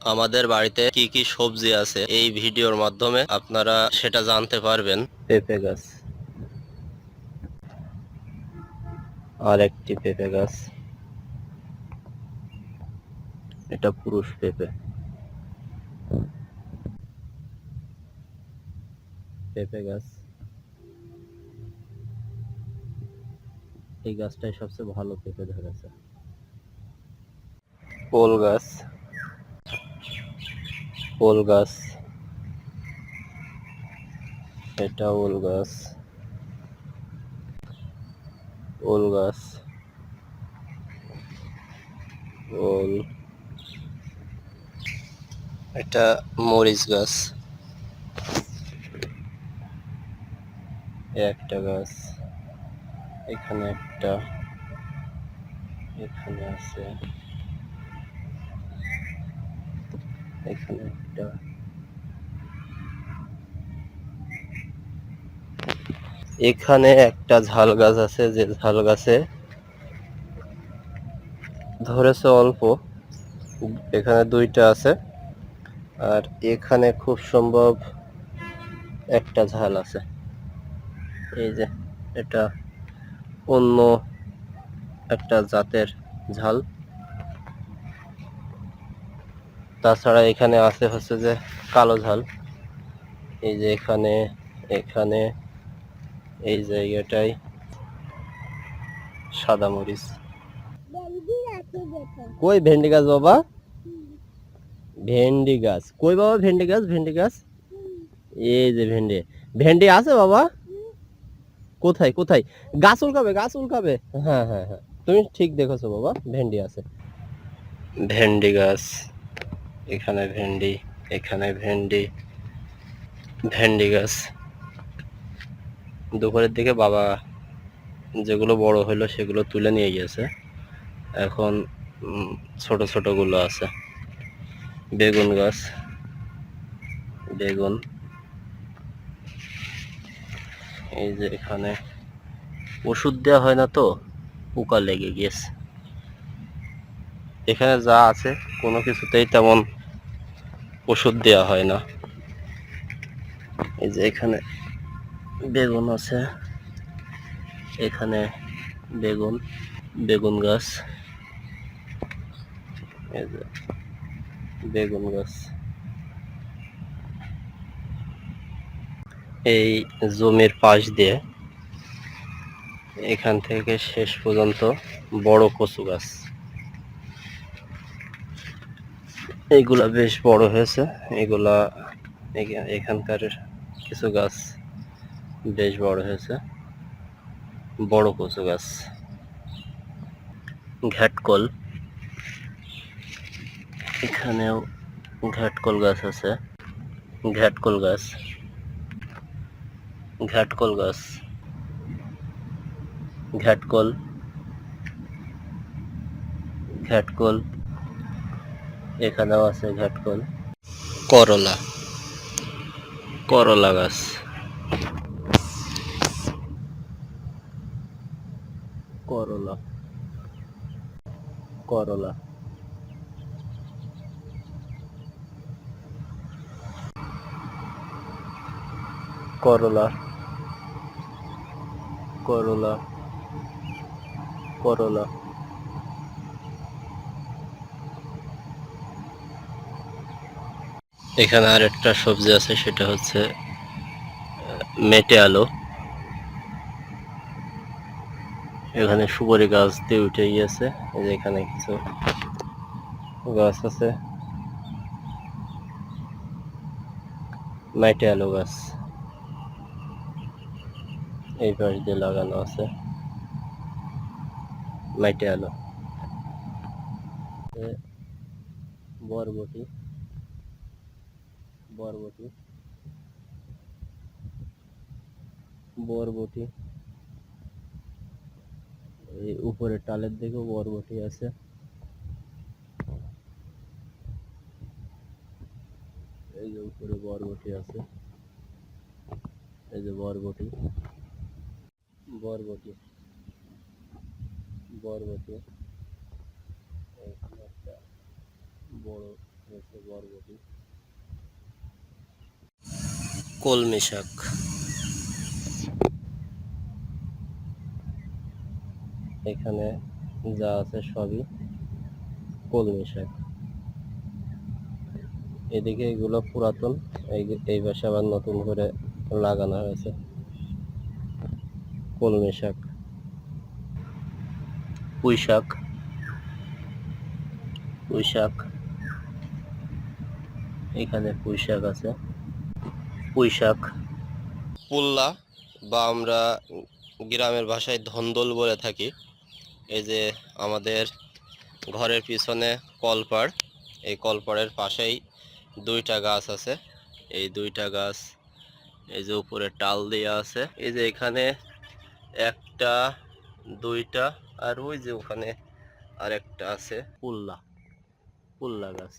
আমাদের বাড়িতে কি কি সবজি আছে এই ভিডিওর মাধ্যমে আপনারা সেটা জানতে পারবেন। পেঁপে গাছ। আর একটি পেঁপে গাছ। এটা পুরুষ পেঁপে। পেঁপে গাছ। এই গাছটাই সবচেয়ে ভালো পেঁপে ধরেছে। ওল গাছ। ওল গাছ। এটা ওল গাছ। ওল গাছ। ওল। এটা মরিচ গাছ। একটা গাছ। এখানে একটা। এখানে আছে। এখানে একটা এখানে একটা ঝাল গাছ আছে, যে ঝাল গাছে ধরেছে অল্প। এখানে দুইটা আছে। আর এখানে খুব সম্ভব একটা ঝাল আছে। এই যে, এটা অন্য একটা জাতের ঝাল। তাছাড়া এখানে আছে হচ্ছে যে কালো ঝাল। এই যে এখানে এখানে, এই জায়গাটায় সাদা মরিচ। কই ভেন্ডি গাছ বাবা? ভেন্ডি গাছ। কই বাবা ভেন্ডি গাছ ভেন্ডি গাছ? এই যে ভেন্ডি। ভেন্ডি আছে বাবা? কোথায় কোথায়? গাছ উল্কাবে গাছ উল্কাবে। হ্যাঁ হ্যাঁ হ্যাঁ। তুমি ঠিক দেখেছ বাবা, ভেন্ডি আছে। ভেন্ডি গাছ। এখানে ভেন্ডি এখানে ভেন্ডি ভেন্ডি গাছ। দুপুরের দিকে বাবা যেগুলো বড় হলো সেগুলো তুলে নিয়ে গেছে এখন ছোট ছোটগুলো আছে। বেগুন গাছ। বেগুন। এই যে এখানে ওষুধ দেওয়া হয় না তো, পোকা লেগে গিয়েছে। এখানে যা আছে, কোনো কিছুতেই তেমন ওষুধ দেওয়া হয় না। এই যে এখানে বেগুন আছে। এখানে বেগুন বেগুন গাছ। এই যে বেগুন গাছ। এই জমির পাশ দিয়ে এখান থেকে শেষ পর্যন্ত বড় কচু গাছ। এইগুলা বেশ বড় হয়েছে। এগুলা এখা- এখানকার কিছু গাছ বেশ বড় হয়েছে। বড় কচু গাছ। ঘ্যাটকল এখানেও ঘ্যাটকল গাছ আছে। ঘ্যাটকল গাছ। ঘ্যাটকল গাছ। ঘ্যাটকল ঘ্যাটকল এখানেও আছে ঘ্যাটকল করলা। করলা গাছ। করলা। করলা। করলা। করলা। করলা। এখানে আর একটা সবজি আছে, সেটা হচ্ছে মেটে আলু। এখানে সুপারি গাছ দিয়ে উঠে গিয়েছে, এই যে এখানে কিছু গাছ আছে। মেটে আলু গাছ এই পাশ দিয়ে লাগানো আছে। মেটে আলু। বরবটি। বরবটি বরবটি এই উপরে টালের দিকেও বরবটি আছে এই যে উপরে বরবটি আছে এই যে বরবটি বরবটি বরবটি এখানে একটা বড় হচ্ছে বরবটি কলমি শাক। এখানে যা আছে সবই কলমি শাক। এদিকে এগুলো পুরাতন, এই পাশে আবার নতুন করে লাগানো হয়েছে। কলমি শাক। পুঁই শাক। পুঁই শাক। এখানে পুঁই শাক আছে। পুঁই শাক পুল্লা বা আমরা গ্রামের ভাষায় ধন্দল বলে থাকি। এই যে আমাদের ঘরের পিছনে কলপাড়, এই কলপাড়ের পাশেই দুইটা গাছ আছে। এই দুইটা গাছ এই যে উপরে টাল দেওয়া আছে। এই যে এখানে একটা, দুইটা আর ওই যে ওখানে আরেকটা আছে। পুল্লা পুল্লা গাছ।